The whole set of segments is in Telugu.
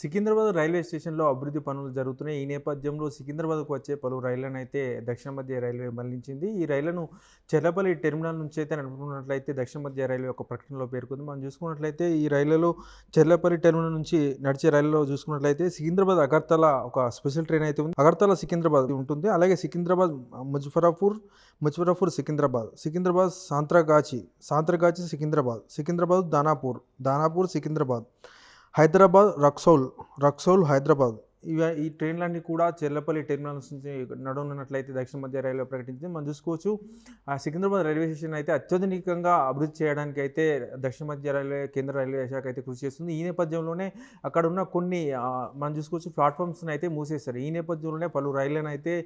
సికింద్రాబాద్ రైల్వే స్టేషన్లో అభివృద్ధి పనులు జరుగుతున్నాయి. ఈ నేపథ్యంలో సికింద్రాబాద్కు వచ్చే పలు రైళ్ళను అయితే దక్షిణ మధ్య రైల్వే మళ్ళించింది. ఈ రైళ్ళను చెర్లపల్లి టెర్మినల్ నుంచి అయితే నడుపుకున్నట్లయితే దక్షిణ మధ్య రైల్వే ఒక ప్రకటనలో పేర్కొంది. మనం చూసుకున్నట్లయితే ఈ రైళ్ళలో చెర్లపల్లి టెర్మినల్ నుంచి నడిచే రైళ్ళలో చూసుకున్నట్లయితే సికింద్రాబాద్ అగర్తల ఒక స్పెషల్ ట్రైన్ అయితే ఉంది. అగర్తల సికింద్రాబాద్ ఉంటుంది. అలాగే సికింద్రాబాద్ ముజఫరాపూర్ ముజఫరాపూర్ సికింద్రాబాద్ సికింద్రాబాద్ సాంత్రగాచి సాంత్రగాచి సికింద్రాబాద్ సికింద్రాబాద్ దానాపూర్ దానాపూర్ సికింద్రాబాద్ హైదరాబాద్ రక్సౌల్ రక్సౌల్ హైదరాబాద్ ఇవ ఈ ట్రైన్లన్నీ కూడా చెర్లపల్లి టెర్మినల్స్ నుంచి నడవనున్నట్లయితే దక్షిణ మధ్య రైల్వే ప్రకటించింది. మనం చూసుకోవచ్చు ఆ సికింద్రాబాద్ రైల్వే స్టేషన్ అయితే అత్యాధునికంగా అభివృద్ధి చేయడానికి అయితే దక్షిణ మధ్య రైల్వే కేంద్ర రైల్వే శాఖ అయితే కృషి చేస్తుంది. ఈ నేపథ్యంలోనే అక్కడ ఉన్న కొన్ని మనం చూసుకోవచ్చు ప్లాట్ఫామ్స్ని అయితే మూసేస్తారు ఈ నేపథ్యంలోనే పలు రైళ్ళను అయితే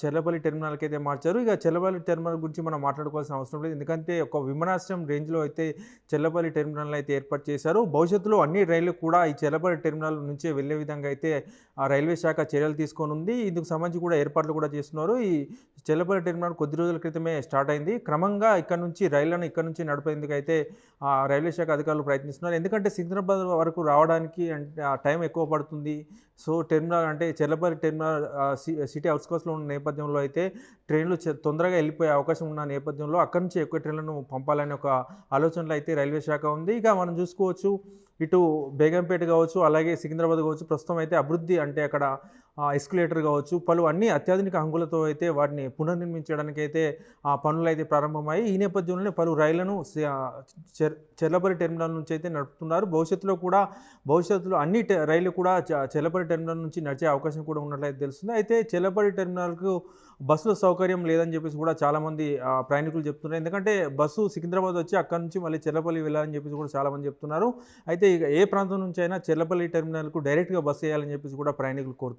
చెర్లపల్లి టెర్మినల్కి అయితే మార్చారు. ఇక చెర్లపల్లి టెర్మినల్ గురించి మనం మాట్లాడుకోవాల్సిన అవసరం లేదు. ఎందుకంటే ఒక విమానాశ్రయం రేంజ్లో అయితే చెర్లపల్లి టెర్మినల్ అయితే ఏర్పాటు చేశారు. భవిష్యత్తులో అన్ని రైళ్ళు కూడా ఈ చెర్లపల్లి టెర్మినల్ నుంచే వెళ్ళే విధంగా అయితే రైల్వే శాఖ చర్యలు తీసుకొని ఉంది. ఇందుకు సంబంధించి కూడా ఏర్పాట్లు కూడా చేస్తున్నారు. ఈ చెల్లపల్లి టెర్మినల్ కొద్ది రోజుల క్రితమే స్టార్ట్ అయింది. క్రమంగా ఇక్కడ నుంచి రైళ్ళను ఇక్కడ నుంచి నడిపేందుకు అయితే ఆ రైల్వే శాఖ అధికారులు ప్రయత్నిస్తున్నారు. ఎందుకంటే సికింద్రాబాద్ వరకు రావడానికి అంటే ఆ టైం ఎక్కువ పడుతుంది. సో టెర్మినల్ అంటే చెల్లపల్లి టెర్మినల్ సి- సిటీ అవుట్స్కట్స్లో ఉన్న నేపథ్యంలో అయితే ట్రైన్లు తొందరగా వెళ్ళిపోయే అవకాశం ఉన్న నేపథ్యంలో అక్కడి నుంచి ఎక్కువ ట్రైన్లను పంపాలనే ఒక ఆలోచనలో అయితే రైల్వే శాఖ ఉంది. ఇక మనం చూసుకోవచ్చు. ఇటు బేగంపేట కావచ్చు అలాగే సికింద్రాబాద్ కావచ్చు ప్రస్తుతం అయితే అభివృద్ధి అభివృద్ధి అంటే అక్కడ ఎస్కులేటర్ కావచ్చు పలు అన్ని అత్యాధునిక హంగులతో అయితే వాటిని పునర్నిర్మించడానికి అయితే ఆ పనులు అయితే ప్రారంభమయ్యి ఈ నేపథ్యంలోనే పలు రైళ్ళను సి- చెర్లపల్లి టెర్మినల్ నుంచి అయితే నడుపుతున్నారు. భవిష్యత్తులో కూడా భవిష్యత్తులో అన్ని రైళ్ళు కూడా చ- టెర్మినల్ నుంచి నడిచే అవకాశం కూడా ఉన్నట్లయితే తెలుస్తుంది. అయితే చెర్లపల్లి టెర్మినల్కు బస్సుల సౌకర్యం లేదని చెప్పేసి కూడా చాలామంది ప్రయాణికులు చెప్తున్నారు. ఎందుకంటే బస్సు సికింద్రాబాద్ వచ్చి అక్కడ నుంచి మళ్ళీ చెల్లపల్లి వెళ్ళాలని చెప్పేసి కూడా చాలామంది చెప్తున్నారు. అయితే ఇక ఏ ప్రాంతం నుంచి అయినా చెల్లపల్లి టెర్మినల్కు డైరెక్ట్గా బస్సు వేయాలని చెప్పేసి కూడా ప్రయాణికులు కోరుతున్నారు.